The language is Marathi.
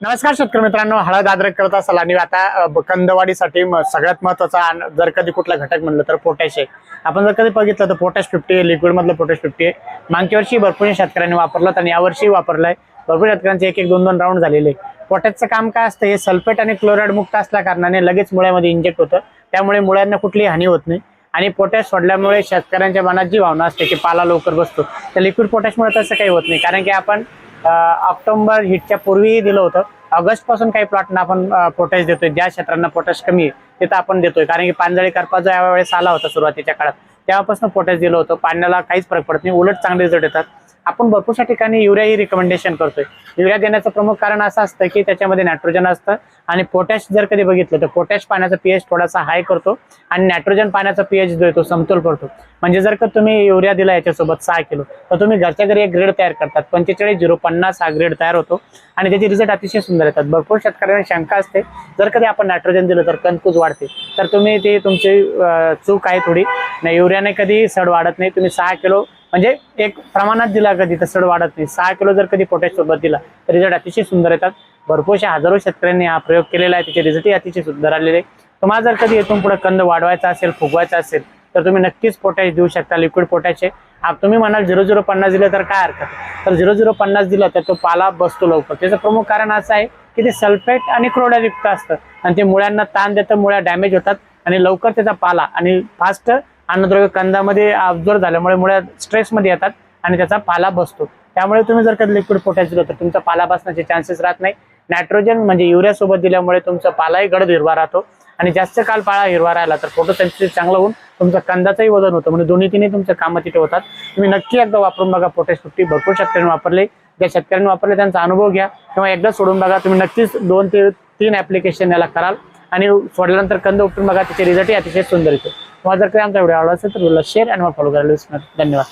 नमस्कार शेतकरी मित्रांनो हळद आदरक करत असाल आणि आता कंदवाडीसाठी सगळ्यात महत्त्वाचा जर कधी कुठला घटक म्हणलं तर पोटॅश आहे. आपण जर कधी बघितलं तर पोटॅश फिफ्टी आहे लिक्विड मधलं पोटॅश फिफ्टी आहे. मागच्या वर्षी भरपूर शेतकऱ्यांनी वापरलं आणि यावर्षी वापरलंय. भरपूर शेतकऱ्यांचे एक एक दोन दोन राऊंड झालेले पोटॅशचं काम काय असतं? हे सल्फेट आणि क्लोराईड मुक्त असल्या कारणाने लगेच मुळ्यामध्ये इंजेक्ट होतं. त्यामुळे मुळ्यांना कुठलीही हानी होत नाही. आणि पोटॅश सोडल्यामुळे शेतकऱ्यांच्या मनात जी भावना असते की पाला लवकर बसतो. तर लिक्विड पोटॅशमुळे तसं काही होत नाही. कारण की आपण ऑक्टोबर हिटच्या पूर्वीही दिलं होतं. ऑगस्टपासून काही प्लॉटना आपण पोटॅश देतोय. ज्या क्षेत्रांना पोटॅश कमी आहे तिथं आपण देतोय. कारण की पानजळी करपा जो यावेळेस आला होता सुरुवातीच्या काळात. तेव्हापासून पोटॅश दिलं होतं. पाण्याला काहीच फरक पडत नाही. उलट चांगले रिझल्ट येतात. आपण भरपूरशा ठिकाणी युरियाही रिकमेंडेशन करतोय. युरिया देण्याचं प्रमुख कारण असं असतं की त्याच्यामध्ये नायट्रोजन असतं आणि पोटॅश जर कधी बघितलं तर पोटॅश पाण्याचा पीएच थोडासा हाय करतो आणि नायट्रोजन पाण्याचा पीएच जो येतो तो समतोल करतो. म्हणजे जर का तुम्ही युरिया दिला याच्यासोबत सहा किलो तर तुम्ही घरच्या घरी एक ग्रेड तयार करतात. पंचेचाळीस झिरो पन्नास हा ग्रेड तयार होतो आणि त्याचे रिझल्ट अतिशय सुंदर येतात. भरपूर शेतकऱ्यांना शंका असते. जर कधी आपण नायट्रोजन दिलं तर कणकूज वाढते. तर तुम्ही ते तुमची चूक आहे थोडी. नाही युरियाने कधी सड वाढत नाही. तुम्ही सहा किलो म्हणजे एक प्रमाणात दिला कधी तर सड वाढत नाही. सहा किलो जर कधी पोटॅश सोबत दिला तर रिझल्ट अतिशय सुंदर येतात. भरपूरशा हजारो शेतकऱ्यांनी हा प्रयोग केलेला आहे. त्याचे रिझल्टही अतिशय सुंदर आलेले आहे. तुम्हाला जर कधी येथून पुढे कंद वाढवायचा असेल फुगवायचा असेल तर तुम्ही नक्कीच पोटॅश देऊ शकता लिक्विड पोटॅश आहे. तुम्ही म्हणाल झिरो झिरो पन्नास दिलं तर काय हरकत तर झिरो झिरो पन्नास दिलं तर तो पाला बसतो लवकर. त्याचं प्रमुख कारण असं आहे की ते सल्फेट आणि क्रोडायुक्त युक्त असतं. आणि ते मुळ्यांना ताण देतं मुळ्या डॅमेज होतात आणि लवकर त्याचा पाला आणि फास्ट अन्नद्रव्य कंदामध्ये अब्झॉर्व झाल्यामुळे मुळ्या स्ट्रेसमध्ये येतात आणि त्याचा पाला बसतो. त्यामुळे तुम्ही जर का लिक्विड पोटॅश दिलं तर तुमचा पाला बसण्याचे चान्सेस राहत नाही. नायट्रोजन म्हणजे युरियासोबत दिल्यामुळे तुमचा पालाही गडद हिरवा राहतो आणि जास्त काल पाळा हिरवा राहिला तर फोटोसेन्सिस चांगलं होऊन तुमचं कंदाचंही वजन होतं. म्हणजे दोन्ही तिन्ही तुमचं कामं तिथे होतात. तुम्ही नक्की एकदा वापरून बघा पोटॅश फिफ्टी भरपूर शेतकऱ्यांनी वापरले. ज्या शेतकऱ्यांनी वापरले त्यांचा अनुभव घ्या किंवा एकदा सोडून बघा तुम्ही नक्कीच दोन ते तीन ऍप्लिकेशन याला कराल आणि सोडल्यानंतर कंद उपटून बघा त्याचे रिझल्टही अतिशय सुंदर येतो. तुम्हाला जर काही आमचा व्हिडिओ आवडला असेल तर व्हिडिओला शेअर आणि फॉलो करायला विसरू धन्यवाद.